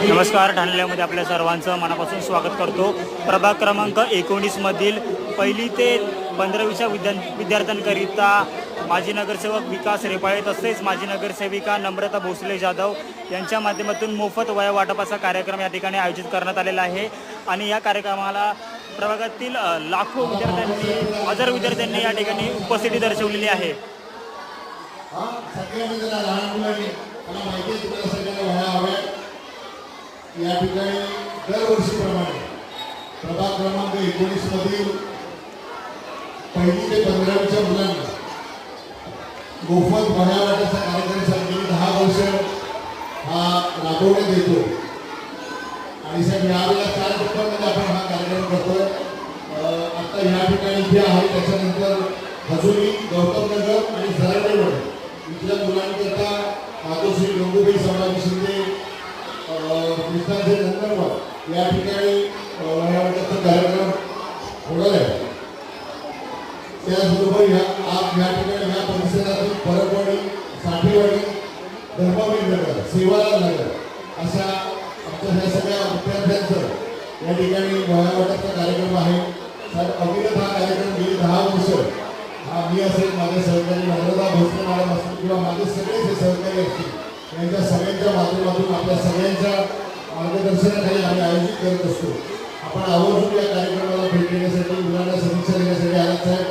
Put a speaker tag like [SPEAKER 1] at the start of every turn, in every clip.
[SPEAKER 1] नमस्कार ठाण्यामध्ये आपल्या सर्वांचं मनापासून स्वागत करतो. प्रभाग क्रमांक एकोणीसमधील पहिली ते पंधरावीच्या विद्या विद्यार्थ्यांकरिता माजी नगरसेवक विकास रेपाळे तसेच माजी नगरसेविका नम्रता भोसले जाधव यांच्या माध्यमातून मोफत वया वाटपाचा कार्यक्रम या ठिकाणी आयोजित करण्यात आलेला आहे. आणि या कार्यक्रमाला प्रभागातील लाखो विद्यार्थ्यांनी हजार विद्यार्थ्यांनी या ठिकाणी उपस्थिती दर्शवलेली आहे.
[SPEAKER 2] हा लहान मुलांनी मला माहिती आहे तुम्हाला सगळ्यांना वह्या हव्या या ठिकाणी दरवर्षीप्रमाणे प्रभाग क्रमांक एकोणीस मधील पहिली ते पंधरावीच्या मुलांना मोफत वह्या वाटायचा कार्यक्रम सांगितले दहा वर्ष हा राबवण्यात येतो. आणि साहेब यावेळेला चार टप्प्यामध्ये आपण हा कार्यक्रम करतो. आता या ठिकाणी जे आहे त्याच्यानंतर हजुरी गौतम नगर आणि सरळेवर इथल्या मुलांकरता मातोश्री गंगूबाई संभाजी शिंदे कृष्णाचे नंदनवन या ठिकाणी अं, कार्यक्रम होणार आहे. त्याचबरोबर ह्या आज या ठिकाणी ह्या परिसरातील परतवाडी साठेवाडी धर्मवीर नगर सेवालाल नगर अशा आमच्या ह्या सगळ्या विद्यार्थ्यांचं या ठिकाणी वयावाटाचा कार्यक्रम आहे. तर अविरत हा कार्यक्रम गेली दहा वर्ष. हा मी असेल माझे सहकारी नर्मदा भोसले मॅडम असतील किंवा माझे सगळे जे सहकारी असतील यांच्या सगळ्यांच्या माध्यमातून आपल्या सगळ्यांच्या मार्गदर्शनाखाली आम्ही आयोजित करत असतो. आपण आवर्जून या कार्यक्रमाला भेट देण्यासाठी मुलांना समीक्षा देण्यासाठी आलात साहेब.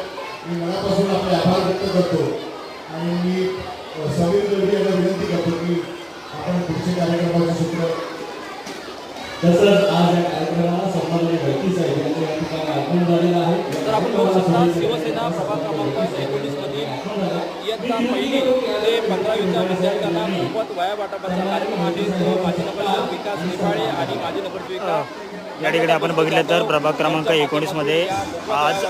[SPEAKER 2] मी मनापासून आपले आभार व्यक्त करतो. आणि मी समीर जोडी यांना विनंती करतो की आपण पुढचे कार्यक्रमाचे सूत्र
[SPEAKER 3] तसंच आज या कार्यक्रमाला सन्माननीय व्यक्ती साहेब यांचं या ठिकाणी आगमन झालेलं आहे.
[SPEAKER 4] तर आपण बघू शकता शिवसेना प्रभाग क्रमांक एकोणीसमधील इयत्ता पहिली ते पंधरावीच्या विद्यार्थ्यांना मोफत वया वाटपाचा कार्यक्रम आहे. तो माजी नगरसेवक विकास निफाळे आणि माजी नगरसेविका
[SPEAKER 1] या ठिकाणी आपण बघितलं तर प्रभाग क्रमांक एकोणीसमध्ये आज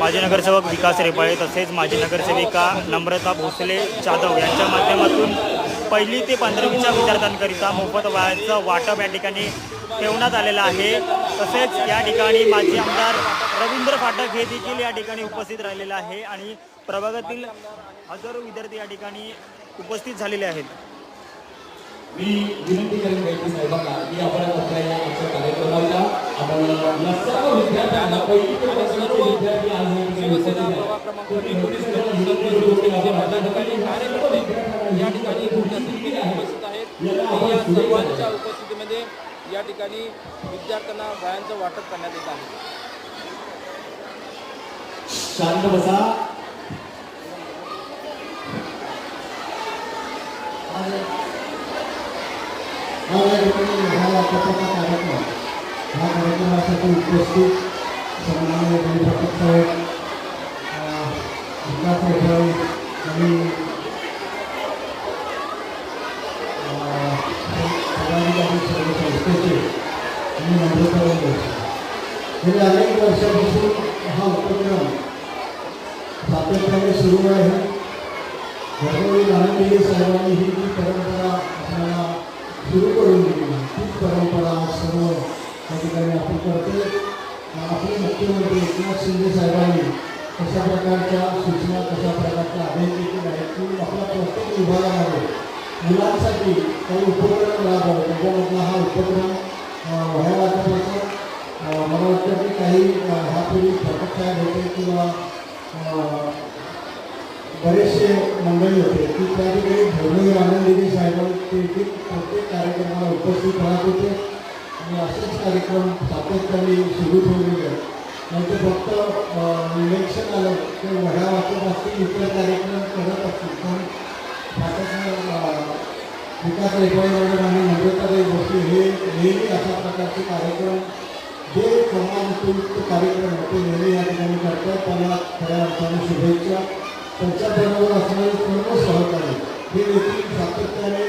[SPEAKER 1] माजी नगरसेवक विकास रेपाळे तसेच माजी नगरसेविका नम्रता भोसले जाधव यांच्या माध्यमातून पहिली ते पंधरावीच्या विद्यार्थ्यांकरिता मोफत वयाचं वाटप या ठिकाणी ठेवण्यात आलेलं आहे. तसेच या ठिकाणी माजी आमदार रवींद्र फाटक हे देखील या ठिकाणी उपस्थित राहिलेलं आहे आणि प्रभागातील हजारो विद्यार्थी या ठिकाणी उपस्थित झालेले आहेत.
[SPEAKER 3] मी विनंती करेन व्यक्ती साहेबांना की आपण आपल्या या आजच्या कार्यक्रमाच्या आपण या सर्व विद्यार्थ्यांना पहिली ते पंधरावीचे विद्यार्थी आज
[SPEAKER 4] शिवसेना प्रभाग क्रमांक एकोणीस सर्व पदाधिकारी कार्यकर्ते या ठिकाणी उपस्थित आहेत. या सर्वांच्या उपस्थितीमध्ये या ठिकाणी विद्यार्थ्यांना वयांचं वाटप करण्यात येत आहे.
[SPEAKER 3] शांत बसा.
[SPEAKER 2] हा कार्यक्रम. हा कार्यक्रमासाठी उपस्थित किंवा बरेचसे मंडळी होते की त्या ठिकाणी धर्मवीर आनंदगिरी साहेबांचे देखील प्रत्येक कार्यक्रमाला उपस्थित राहत होते. आणि असेच कार्यक्रम सातत्याने सुरू ठेवलेले आहेत त्यांचं फक्त इलेक्शन आलं ते वड्या वाचत असतील इतर कार्यक्रम करत असतील. पण फाटक विकास रेखाई मॅडम आणि नम्रताबाई गोष्टी हे नेहमी अशा प्रकारचे कार्यक्रम जे समाजयुक्त कार्यक्रम होते नेहमी या ठिकाणी करतात त्यांना खऱ्या अर्थाने शुभेच्छा. त्यांच्याबरोबर असणारे सर्व सहकारी हे देखील सातत्याने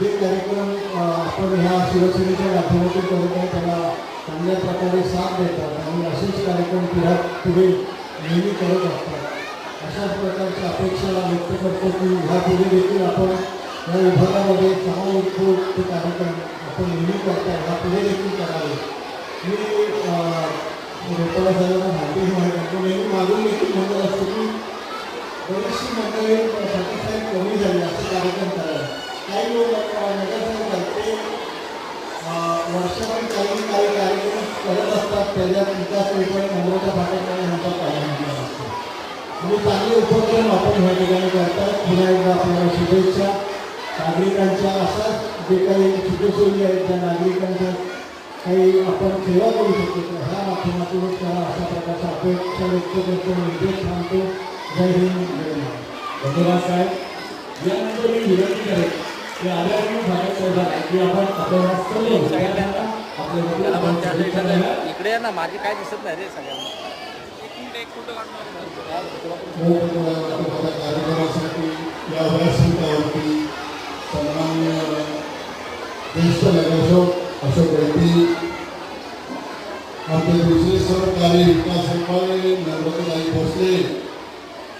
[SPEAKER 2] जे कार्यक्रम आपण ह्या शिवसेनेच्या माध्यमातून करत आहे त्याला चांगल्या प्रकारे साथ देतात आणि असेच कार्यक्रम पुढ्या पुढे नेहमी करत असतात. अशाच प्रकारच्या अपेक्षा व्यक्त करतो की ह्या पुढे देखील आपण या विभागामध्ये समाजोत्सव कार्यक्रम आपण नेहमी करता ह्या पुढे देखील करावे. मी रोपाला सगळ्यांना हाती म्हणतो नेहमी मागून देखील म्हणत असतो की बरीचशी कमी झाली असे कार्यक्रम करायला काही वर्षभर काही काही कार्यक्रम करत
[SPEAKER 5] असतात त्याच्यात विकास पण मुंबईच्या भागात आणि आमचा पाहिजे असतो म्हणजे चांगले उपक्रम आपण या ठिकाणी करतात पुन्हा एकदा शुभेच्छा. नागरिकांच्या अशाच जे काही सुखसोयी आहेत त्या नागरिकांच्या काही आपण सेवा करू शकतो तर ह्या माध्यमातूनच करा अशा प्रकारच्या अपेक्षा व्यक्त करतो निर्देश थांबतो जय हिंद जय महाराष्ट्र.
[SPEAKER 3] धन्यवाद साहेब. यानंतर मी विनंती करेन की आदरणीय भारत सरकार की आपण आपल्याला सर्व विद्यार्थ्यांना आपल्या
[SPEAKER 4] त्याला. इकडे या ना माझे काय दिसत नाही रे सगळ्यांना.
[SPEAKER 5] कार्यक्रमासाठी या व्यासपीठावरती सन्माननीय ज्येष्ठ नगरसेवक अशोक रेड्डी आमचे दुसरे सहकारी विकास हेमाळे नर्मदाई भोसले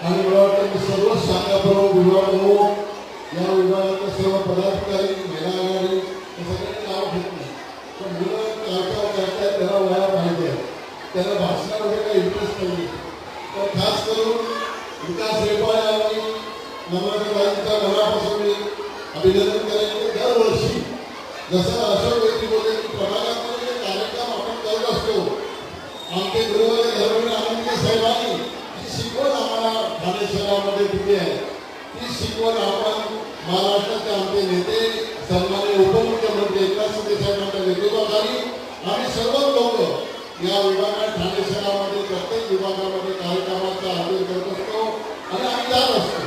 [SPEAKER 5] आणि मला वाटतं की सर्व शाखा प्रमुख विभाग प्रमुख या विभागातले सर्व पदाधिकारी महिला आघाडी हे सगळ्यांनी नाव घेतलं पण मुलं काय काय करतायत त्यांना व्हायला पाहिजे त्याला भाषणामध्ये काही इंटरेस्ट नाही तर खास करून विकास रेपाळे आणि नम्रताईंचा मनापासून मी अभिनंदन करायचं दरवर्षी जसं अशोक आमचे गृहवाले धर्मवीर साहेबांनी जी शिकवण आम्हाला ठाणे शहरामध्ये दिली आहे ती शिकवण आपण महाराष्ट्राचे आमचे नेते सन्मान्य उपमुख्यमंत्री एकनाथ शिंदे साहेबांच्या नेतृत्वाखाली आम्ही सर्व लोक या विभागात ठाणे शहरामध्ये प्रत्येक विभागामध्ये कार्यक्रमाचा आयोजन करत असतो आणि आम्ही जात असतो.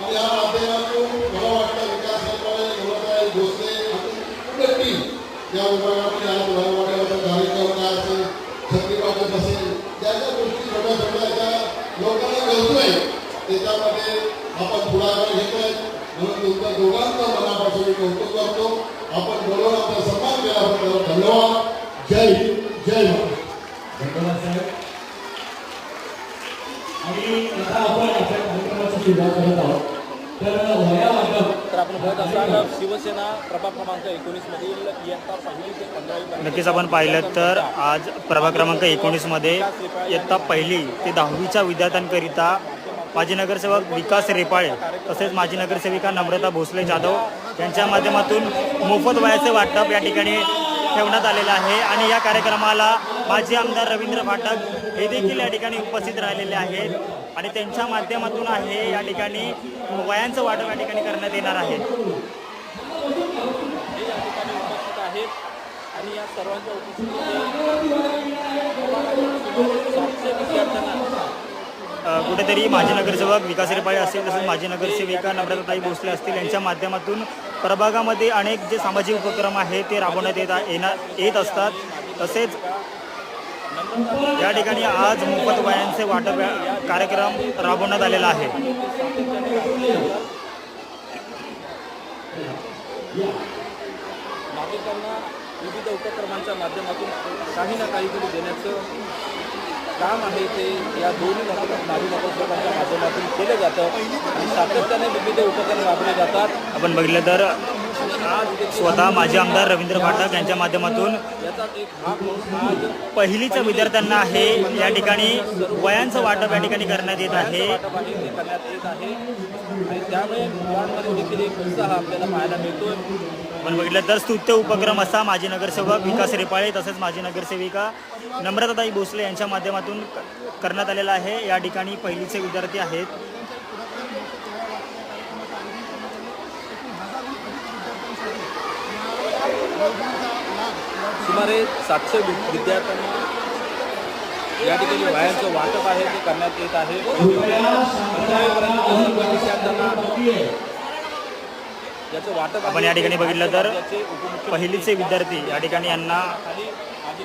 [SPEAKER 5] आणि या माध्यमातून मला वाटतं विकास सरकार गुणताई भोसले आणि टीम या विभागामध्ये आज कळतोय त्याच्यामध्ये आपण पुढाकार घेतोय. म्हणून तुमच्या दोघांचं मनापासून मी कौतुक करतो. आपण बोलून आपला सन्मान केल्याबद्दल धन्यवाद. जय जय महाराष्ट्र.
[SPEAKER 3] धन्यवाद साहेब. आणि आता आपण आपल्या कार्यक्रमाची सुरुवात करत आहोत. तर वया वाटप
[SPEAKER 4] तर आपण बघत असाल शिवसेना प्रभाग क्रमांक एकोणीस मधील इयत्ता पहिली ते पंधरावी
[SPEAKER 1] नक्कीच आपण पाहिलं तर आज प्रभाग क्रमांक एकोणीसमध्ये इयत्ता पहिली ते दहावीच्या विद्यार्थ्यांकरिता माजी नगरसेवक विकास रेपाळे तसेच माजी नगरसेविका नम्रता भोसले जाधव यांच्या माध्यमातून मोफत वयाचे वाटप या ठिकाणी ठेवण्यात आलेलं आहे. आणि या कार्यक्रमाला माजी आमदार रवींद्र फाटक हे देखील या ठिकाणी उपस्थित राहिलेले आहेत. आणि त्यांच्या माध्यमातून आहे या ठिकाणी वयांचं वाटप या ठिकाणी करण्यात येणार आहे.
[SPEAKER 4] आणि या सर्वांच्या उपस्थितीमध्ये विद्यार्थ्यांना
[SPEAKER 1] कुठेतरी माजी नगरसेवक विकास रेपाळे असतील तसेच माजी नगरसेविका नम्रताताई भोसले असतील यांच्या माध्यमातून प्रभागामध्ये अनेक जे सामाजिक उपक्रम आहेत ते राबवण्यात येत येणार येत असतात. तसेच या ठिकाणी आज मोफत वयांचे वाटप कार्यक्रम राबवण्यात आलेला आहे.
[SPEAKER 4] नागरिकांना विविध उपक्रमांच्या माध्यमातून काही ना काहीतरी देण्याचं काम आहे ते या दोन्ही नागरी नावी नगरसेवकांच्या माध्यमातून केलं जातं. आणि सातत्याने विविध उपक्रम राबवले जातात.
[SPEAKER 1] आपण बघितलं तर स्वतः माजी आमदार रवींद्र फाटक यांच्या माध्यमातून पहिलीच्या विद्यार्थ्यांना आहे या ठिकाणी वयांचं वाटप या ठिकाणी करण्यात येत आहे.
[SPEAKER 4] त्यामुळे देखील एक उत्साह आपल्याला पाहायला
[SPEAKER 1] आपण बघितलं तर स्तुत्य उपक्रम असा माजी नगरसेवक विकास रेपाळे तसेच माजी नगरसेविका नम्रताताई भोसले यांच्या माध्यमातून करण्यात आलेला आहे. या ठिकाणी पहिलीचे विद्यार्थी आहेत.
[SPEAKER 4] सुमारे सातशे विद्यार्थ्यांना या ठिकाणी वयांचं वाटप आहे ते करण्यात येत आहे. याचं वाटप
[SPEAKER 1] आपण या ठिकाणी बघितलं तर पहिलीचे विद्यार्थी या ठिकाणी यांना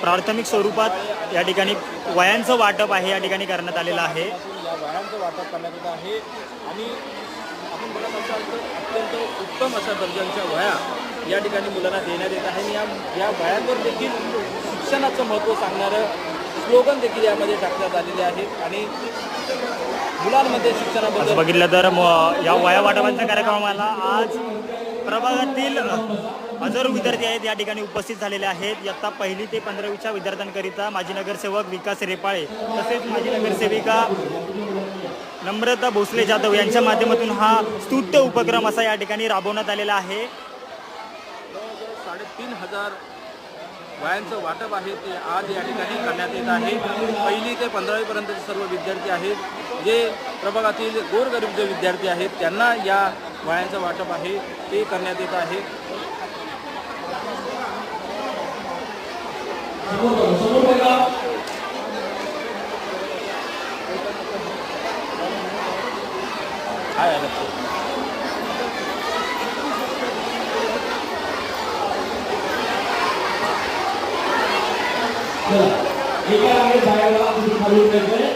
[SPEAKER 1] प्राथमिक स्वरूपात या ठिकाणी वयांचं वाटप आहे या ठिकाणी करण्यात आलेलं आहे.
[SPEAKER 4] पासून या वयांचं वाटप करण्यात येत आहे. आणि आपण बघत असाल तर अत्यंत उत्तम अशा दर्जाच्या वया या ठिकाणी मुलांना देण्यात येत आहे. आणि या या वयावर देखील शिक्षणाचं महत्त्व सांगणारं स्लोगन देखील यामध्ये टाकण्यात आलेले आहेत आणि मुलांमध्ये
[SPEAKER 1] असं
[SPEAKER 4] शिक्षणाबद्दल
[SPEAKER 1] बघितलं तर म- या वया वाटपाच्या कार्यक्रमाला आज प्रभागातील हजारो विद्यार्थी आहेत या ठिकाणी उपस्थित झालेले आहेत. इयत्ता पहिली ते पंधरावीच्या विद्यार्थ्यांकरिता माजी नगरसेवक विकास रेपाळे तसेच माजी नगरसेविका नम्रता भोसले जाधव यांच्या माध्यमातून हा स्तुत्य उपक्रम असा या ठिकाणी राबवण्यात आलेला आहे.
[SPEAKER 4] हजार वयांचं वाटप आहे ते आज या ठिकाणी करण्यात येत आहे. पहिली ते पंधरावीपर्यंतचे सर्व विद्यार्थी आहेत. जे प्रभागातील गोरगरीब जे विद्यार्थी आहेत त्यांना या वयांचं वाटप आहे ते करण्यात येत आहे.
[SPEAKER 3] समोर
[SPEAKER 4] काय
[SPEAKER 3] चला, एका रांगेत जायला तुम्ही खाली उतरायचंय.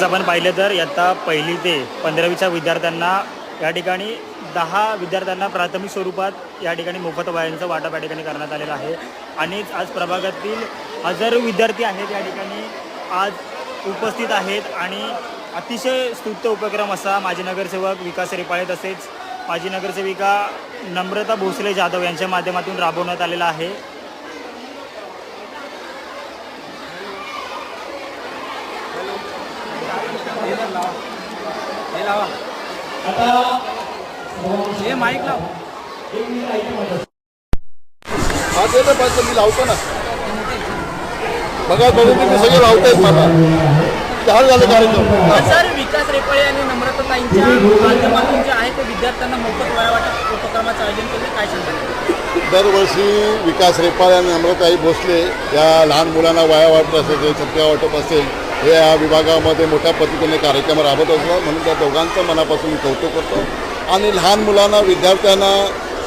[SPEAKER 3] तसेच आपण
[SPEAKER 1] पाहिलं तर इयत्ता पहिली ते पंधरावीच्या विद्यार्थ्यांना या ठिकाणी दहा विद्यार्थ्यांना प्राथमिक स्वरूपात या ठिकाणी मोफत वह्यांचं वाटप या ठिकाणी करण्यात आलेलं आहे. आणि आज प्रभागातील हजारो विद्यार्थी आहेत या ठिकाणी आज उपस्थित आहेत आणि अतिशय स्तुत्य उपक्रम असा माजी नगरसेवक विकास रेपाळे तसेच माजी नगरसेविका नम्रता भोसले जाधव यांच्या माध्यमातून राबवण्यात आलेला आहे.
[SPEAKER 4] हे माईक लाव.
[SPEAKER 5] मी लावतो ना. बघा बघू तुम्ही सगळे लावतायत मला दहा झाले कार्यक्रम.
[SPEAKER 4] सर विकास रेपाळे आणि नम्रताताईंच्या माध्यमातून जे आहे ते विद्यार्थ्यांना मोफत वया वाटप उपक्रमाचं आयोजन केलं. काय सांगतात
[SPEAKER 5] दरवर्षी विकास रेपाळे आणि अमृताई भोसले या लहान मुलांना वाया वाटप असेल सत्या वाटप असेल हे या विभागामध्ये मोठ्या पद्धतीने कार्यक्रम राबवत असतात म्हणून त्या दोघांचं मनापासून कौतुक करतो. आणि लहान मुलांना विद्यार्थ्यांना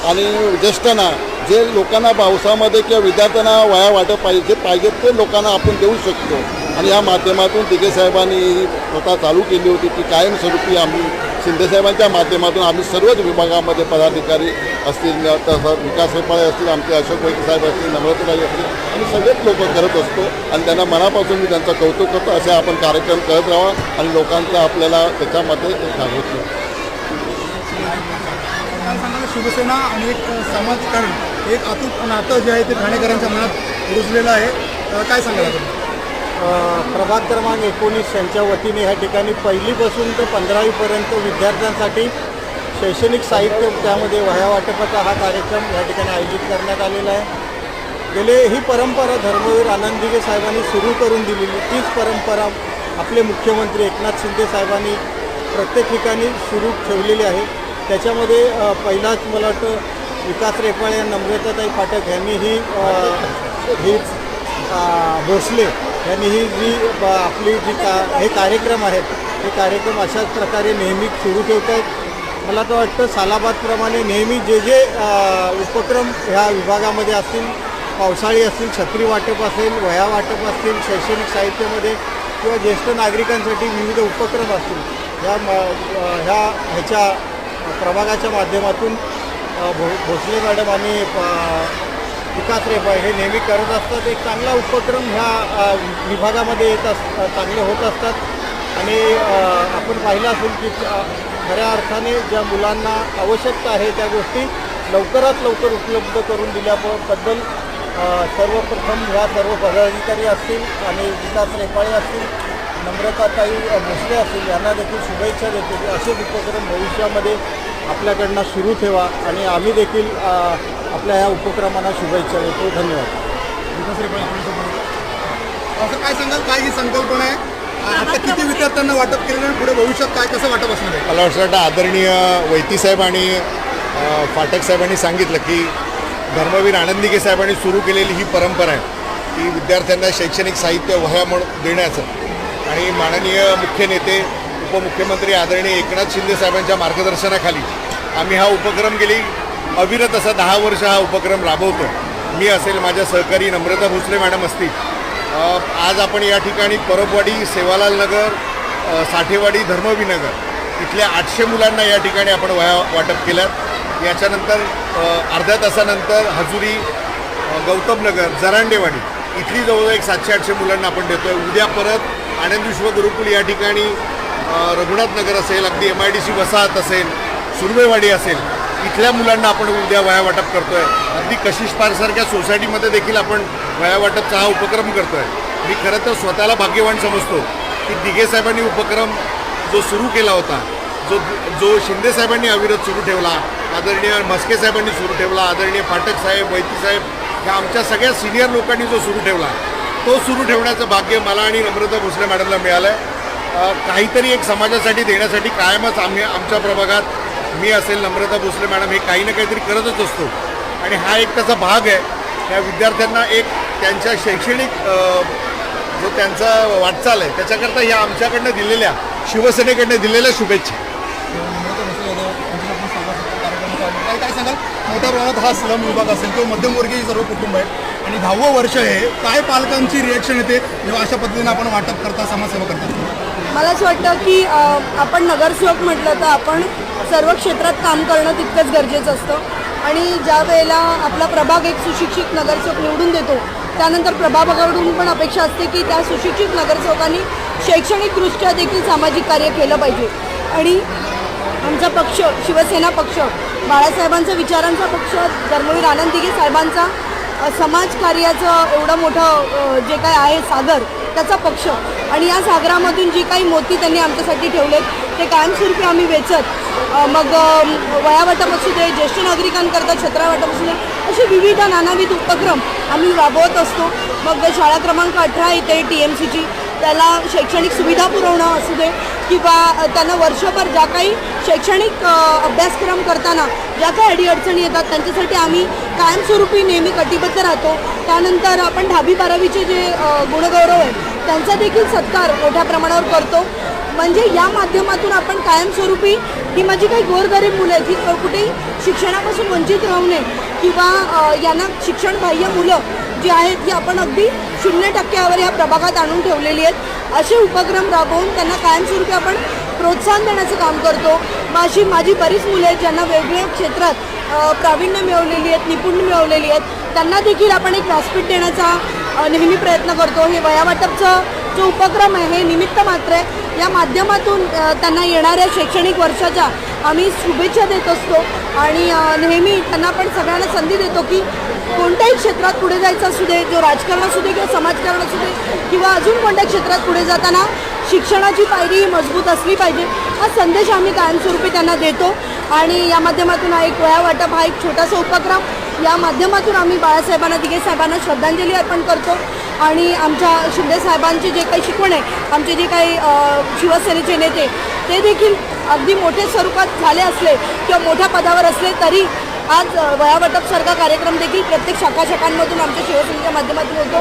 [SPEAKER 5] आणि ज्येष्ठांना जे लोकांना पावसामध्ये किंवा विद्यार्थ्यांना वाया वाटप पाहिजे जे पाहिजे ते लोकांना आपण देऊ शकतो. आणि या माध्यमातून दिघे साहेबांनी ही प्रथा चालू केली होती ती कायमस्वरूपी आम्ही शिंदेसाहेबांच्या माध्यमातून आम्ही सर्वच विभागामध्ये पदाधिकारी असतील तसं विकास रेपाळे असतील आमचे अशोक वैद्य साहेब असतील नम्रताबाई असतील आम्ही सगळेच लोक करत असतो आणि त्यांना मनापासून मी त्यांचं कौतुक करतो असे आपण कार्यक्रम करत राहा आणि लोकांचं आपल्याला त्याच्यामध्ये एक
[SPEAKER 6] शिवसेना आणि एक समाजकारण एक अतूट नातं जे आहे ते ठाणेकरांच्या मनात रुजलेलं आहे. काय सांगायला
[SPEAKER 2] प्रभाग क्रमांक एकोणीस यांच्या वतीने ह्या ठिकाणी पहिलीपासून ते पंधरावीपर्यंत विद्यार्थ्यांसाठी शैक्षणिक साहित्य त्यामध्ये वह्या वाटपाचा हा कार्यक्रम या ठिकाणी आयोजित करण्यात आलेला आहे. गेले ही परंपरा धर्मवीर आनंद साहेबांनी सुरू करून दिलेली तीच परंपरा आपले मुख्यमंत्री एकनाथ शिंदे साहेबांनी प्रत्येक ठिकाणी सुरू ठेवलेली आहे. त्याच्यामध्ये पहिलाच मला वाटतं विकास रेपाळे नम्रताताई पाठक यांनी ही ही भोसले यांनी ही जी आपली जी का हे कार्यक्रम आहेत हे कार्यक्रम अशाच प्रकारे नेहमी सुरू ठेवत आहेत. मला तर वाटतं सालाबादप्रमाणे नेहमी जे जे उपक्रम ह्या विभागामध्ये असतील पावसाळी असतील छत्री वाटप असेल वह्या वाटप असतील शैक्षणिक साहित्यामध्ये किंवा ज्येष्ठ नागरिकांसाठी विविध उपक्रम असतील ह्या म ह्या ह्याच्या प्रभागाच्या माध्यमातून भो भोसले मॅडम आणि विकास रेपाळ हे नेहमी करत असतात. एक चांगला उपक्रम ह्या विभागामध्ये येत अस चांगले होत असतात. आणि आपण पाहिलं असेल की खऱ्या अर्थाने ज्या मुलांना आवश्यकता आहे त्या गोष्टी लवकरात लवकर उपलब्ध करून दिल्याबद्दल सर्वप्रथम ह्या सर्व पदाधिकारी असतील आणि विकास रेपाळे असतील नम्रताताई अ, भोसले असतील यांना देखील शुभेच्छा देतील असेच उपक्रम भविष्यामध्ये आपल्याकडनं सुरू ठेवा. आणि आम्ही देखील आपल्या ह्या उपक्रमांना शुभेच्छा देतो. धन्यवाद.
[SPEAKER 6] विकास रेपाळे. असं काय सांगाल? काय ही संकल्पना आहे? आता किती विद्यार्थ्यांना वाटप केलेलं आणि पुढे भविष्यात काय कसं वाटप असणार आहे?
[SPEAKER 7] मला वाटतं वाटतं आदरणीय वैतीसाहेब आणि अ, फाटक साहेबांनी सांगितलं की धर्मवीर आनंदिके साहेबांनी सुरू केलेली ही परंपरा आहे की विद्यार्थ्यांना शैक्षणिक साहित्य वह्या म्हणून देण्याचं. आणि माननीय मुख्य नेते उपमुख्यमंत्री आदरणीय एकनाथ शिंदे साहेबांच्या मार्गदर्शनाखाली आम्ही हा उपक्रम गेली अविरत असा दहा वर्ष हा उपक्रम राबवतो मी असेल माझ्या सहकारी नम्रता भोसले मॅडम असतील. आज आपण या ठिकाणी परबवाडी सेवालाल नगर साठेवाडी धर्मवी नगर इथल्या आठशे मुलांना या ठिकाणी आपण वया वाटप केल्यात याच्यानंतर अर्ध्या तासानंतर हजुरी गौतमनगर जरांडेवाडी इथली जवळ एक सातशे आठशे मुलांना आपण देतो आहे उद्या परत आनंद विश्व गुरुकुल या ठिकाणी रघुनाथनगर रघुनाथ नगर असेल अगदी एम आय डी सी वसाहत असेल सुरवेवाडी असेल इथल्या मुलांना आपण उद्या वया वाटप करतो आहे अगदी कशिश पारसारख्या सोसायटीमध्ये देखील आपण वया वाटपचा हा उपक्रम करतो आहे मी खरं तर स्वतःला भाग्यवान समजतो की दिघे साहेबांनी उपक्रम जो सुरू केला होता जो जो शिंदे साहेबांनी अविरत सुरू ठेवला आदरणीय म्हस्के साहेबांनी सुरू ठेवला आदरणीय फाटक साहेब वैती साहेब ह्या आमच्या सगळ्या सिनियर लोकांनी जो सुरू ठेवला तो सुरू ठेवण्याचं भाग्य मला आणि नम्रता भोसले मॅडमला मिळालं आहे काहीतरी एक समाजासाठी देण्यासाठी कायमच आम्ही आमच्या प्रभागात मी असेल नम्रता भोसले मॅडम हे काही ना काहीतरी करतच असतो. आणि हा एक त्याचा भाग आहे. त्या विद्यार्थ्यांना एक त्यांच्या शैक्षणिक जो त्यांचा वाटचाल आहे त्याच्याकरता ह्या आमच्याकडनं दिलेल्या शिवसेनेकडनं दिलेल्या शुभेच्छा.
[SPEAKER 6] काय सांगाल मोठ्या प्रमाणात हा स्लम विभाग असेल किंवा मध्यमवर्गीय सर्व कुटुंब आहेत आणि दहावं वर्ष आहे काय पालकांची रिॲक्शन येते जेव्हा अशा पद्धतीने आपण वाटप करता समाजसेवा करता
[SPEAKER 8] मला असं वाटतं की आपण नगरसेवक म्हटलं तर आपण सर्व क्षेत्रात काम करणं तितकंच गरजेचं असतं. आणि ज्या वेळेला आपला प्रभाग एक सुशिक्षित नगरसेवक निवडून देतो त्यानंतर प्रभागाकडून पण अपेक्षा असते की त्या सुशिक्षित नगरसेवकांनी शैक्षणिकदृष्ट्या देखील सामाजिक कार्य केलं पाहिजे. आणि आमचा पक्ष शिवसेना पक्ष बाळासाहेबांचा विचारांचा पक्ष धर्मवीर आनंद दिघे साहेबांचा समाजकार्याचं एवढं मोठं जे काय आहे सागर त्याचा पक्ष. आणि या सागरामधून जी काही मोती त्यांनी आमच्यासाठी ठेवलेत ते कायमस्वरूपी आम्ही वेचत मग अ, वयावाटप असू दे ज्येष्ठ नागरिकांकरता छत्रावाटप असू दे असे विविध नानाविध उपक्रम आम्ही राबवत असतो. मग शाळा क्रमांक अठरा येते टी एम सीची त्याला शैक्षणिक सुविधा पुरवणं असू दे किंवा त्यांना वर्षभर ज्या काही शैक्षणिक अभ्यासक्रम करताना ज्या काही अडीअडचणी येतात त्यांच्यासाठी आम्ही कायमस्वरूपी नेहमी कटिबद्ध राहतो. त्यानंतर आपण दहावी बारावीचे जे गुणगौरव आहेत त्यांचा देखील सत्कार मोठ्या प्रमाणावर करतो. म्हणजे या माध्यमातून आपण कायमस्वरूपी ही माझी काही गोरगरीब मुलं आहेत ही कुठेही शिक्षणापासून वंचित राहू नये किंवा यांना यांना शिक्षणबाह्य मुलं जी आहेत ती आपण अगदी शून्य टक्क्यावर या प्रभागात आणून ठेवलेली आहेत. असे उपक्रम राबवून त्यांना कायमस्वरूपी आपण प्रोत्साहन देण्याचं काम करतो. माझी अशी माझी बरीच मुलं आहेत ज्यांना वेगवेगळ्या क्षेत्रात प्रावीण्य मिळवलेली आहेत निपुण मिळवलेली आहेत. त्यांना देखील आपण एक व्यासपीठ देण्याचा नेहमी प्रयत्न करतो. हे वयावाटपचं जो उपक्रम आहे हे निमित्त मात्र आहे या माध्यमातून त्यांना येणाऱ्या शैक्षणिक वर्षाच्या आम्ही शुभेच्छा देत असतो. आणि नेहमी त्यांना पण सगळ्यांना संधी देतो की कोणत्याही क्षेत्रात पुढे जायचं असू दे जो राजकारण असू दे किंवा समाजकारण असू दे किंवा अजून कोणत्या क्षेत्रात पुढे जाताना शिक्षणाची पायरी ही मजबूत असली पाहिजे. हा संदेश आम्ही कायमस्वरूपी त्यांना देतो. आणि या माध्यमातून हा एक वया वाटप हा एक छोटासा उपक्रम. या माध्यमातून आम्ही बाळासाहेबांना दिगे साहेबांना श्रद्धांजली अर्पण करतो. आणि आमच्या शिंदे साहेबांचे जे काही शिकवण आहे आमचे जे काही शिवसेनेचे नेते ते देखील अगदी मोठ्या स्वरूपात झाले असले किंवा मोठ्या पदावर असले तरी आज अ, वयावाटपसारखा कार्यक्रम देखील प्रत्येक शाखा शाखांमधून आमच्या शिवसेनेच्या माध्यमातून होतो.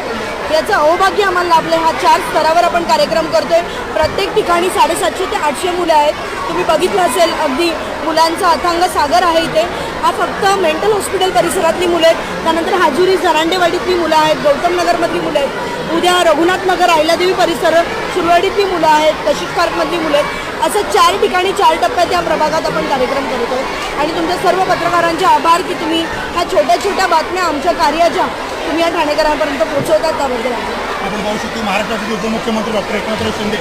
[SPEAKER 8] याचं अहोभाग्य आम्हाला लाभलं हा चार स्तरावर आपण कार्यक्रम करतोय. प्रत्येक ठिकाणी साडेसातशे ते आठशे मुलं आहेत. तुम्ही बघितलं असेल अगदी मुलांचा अथांग सागर आहे इथे. हा फक्त मेंटल हॉस्पिटल परिसरातली मुलं आहेत. त्यानंतर हाजुरी झरांडेवाडीतली मुलं आहेत. गौतम नगरमधली मुलं आहेत. उद्या रघुनाथ नगर अहिल्यादेवी परिसर सुरवाडीतली मुलं आहेत. तशीच पार्कमधली मुलं आहेत. असं चार ठिकाणी चार टप्प्यात या प्रभागात आपण कार्यक्रम करतो आणि तुमच्या सर्व पत्रकारांचे आभार की तुम्ही ह्या छोट्या छोट्या बातम्या आमच्या कार्याच्या तुम्ही या ठाणेकरांपर्यंत पोहोचवतात त्याबद्दल
[SPEAKER 6] आपण पाहू शकतो महाराष्ट्राचे उपमुख्यमंत्री डॉक्टर एकनाथराव शिंदे.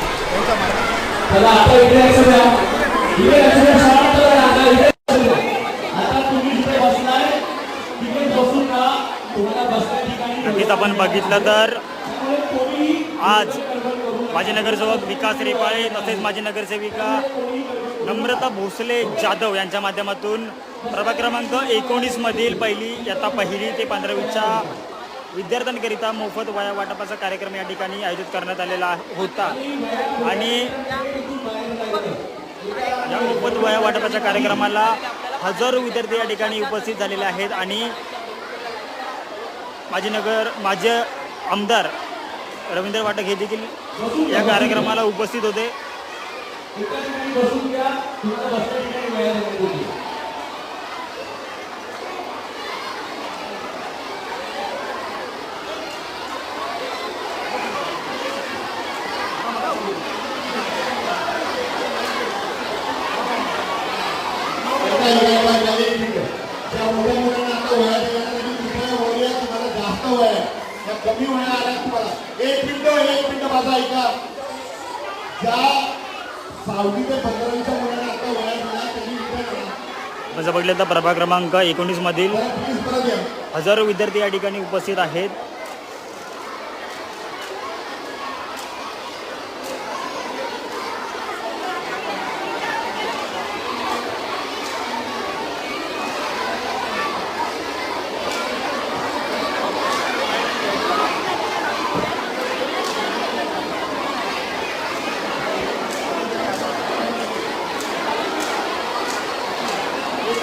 [SPEAKER 6] यांचा
[SPEAKER 1] आपण बघितलं तर आज माजी नगरसेवक विकास रेपाळे तसेच माजी नगरसेविका नम्रता भोसले जाधव यांच्या माध्यमातून प्रभाग क्रमांक एकोणीसमधील पहिली यथा पहिली ते पंधरावीच्या विद्यार्थ्यांकरिता मोफत वया वाटपाचा कार्यक्रम या ठिकाणी आयोजित करण्यात आलेला होता. आणि या मोफत वया वाटपाच्या कार्यक्रमाला हजारो विद्यार्थी या ठिकाणी उपस्थित झालेले आहेत आणि माजी नगर माझे आमदार रवींद्र वाटक हे देखील या कार्यक्रमाला उपस्थित होते
[SPEAKER 3] बसून घ्या तुम्हाला बसल्या ठिकाणी वेळ आहे तुम्ही.
[SPEAKER 9] आता या बाजूला एक मिनिटं. त्या मोठ्या मुलांना आता वया दिल्या तर तुम्ही दुसऱ्या वया तुम्हाला जास्त वय आहे. त्या कमी वया आल्या तुम्हाला एक मिनिट एक मिनिट माझा ऐका ज्या सहावी ते पंधरावीच्या मुलांना आता वया दिल्या त्यांनी विचार
[SPEAKER 1] बघितलं तर प्रभाग क्रमांक एकोणीसमधील हजारो विद्यार्थी या ठिकाणी उपस्थित आहेत.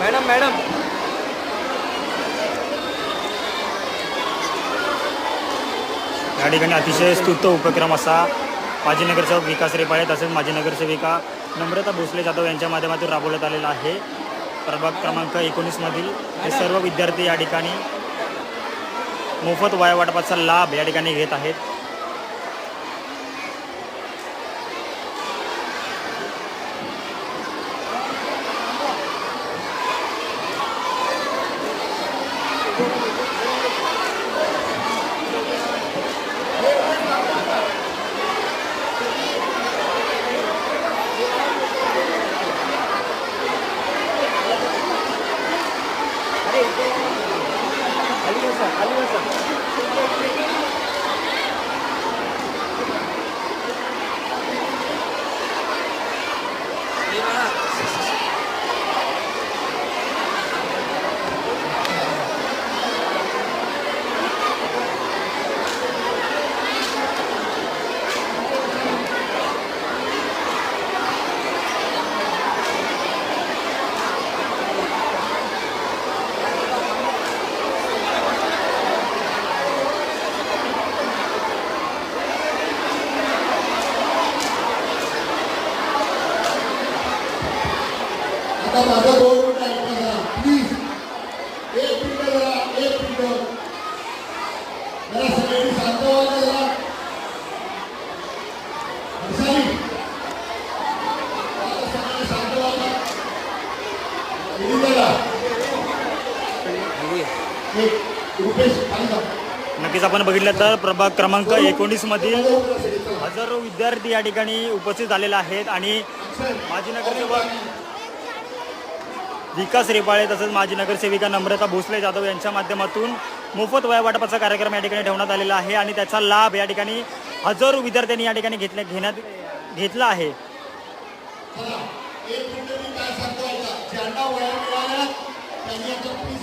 [SPEAKER 10] madam madam.
[SPEAKER 1] या ठिकाणी अतिशय स्तुत उपक्रम असा माजी नगरसेवक विकास रेपाळे तसेच माजी नगरसेविका नम्रता भोसले जाधव यांच्या माध्यमातून राबवण्यात आलेला आहे. प्रभाग क्रमांक एकोणीसमधील हे सर्व विद्यार्थी या ठिकाणी मोफत वयावाटपाचा लाभ या ठिकाणी घेत आहेत
[SPEAKER 9] आता माझा दोन मिनिटं ऐका जरा प्लीज एक मिनिट जरा एक मिनिट जरा सगळ्यांनी शांत व्हा ना जरा हर्षाली आता सगळ्यांनी शांत व्हा ना. इथे जरा. एक रुपेश खाली जा.
[SPEAKER 1] नक्कीच आपण बघितलं तर प्रभाग क्रमांक एकोणीसमधील हजारो विद्यार्थी या ठिकाणी उपस्थित झालेले आहेत आणि माजी नगरसेवक विकास रेपाळे तसंच माजी नगरसेविका नम्रता भोसले जाधव यांच्या माध्यमातून मोफत वयावाटपाचा कार्यक्रम या ठिकाणी ठेवण्यात आलेला आहे आणि त्याचा लाभ या ठिकाणी हजारो विद्यार्थ्यांनी या ठिकाणी घेतल्या घेण्यात घेतला आहे.
[SPEAKER 9] एक मिनिट मी काय सांगतो ऐका. ज्यांना वया मिळाल्या त्यांनी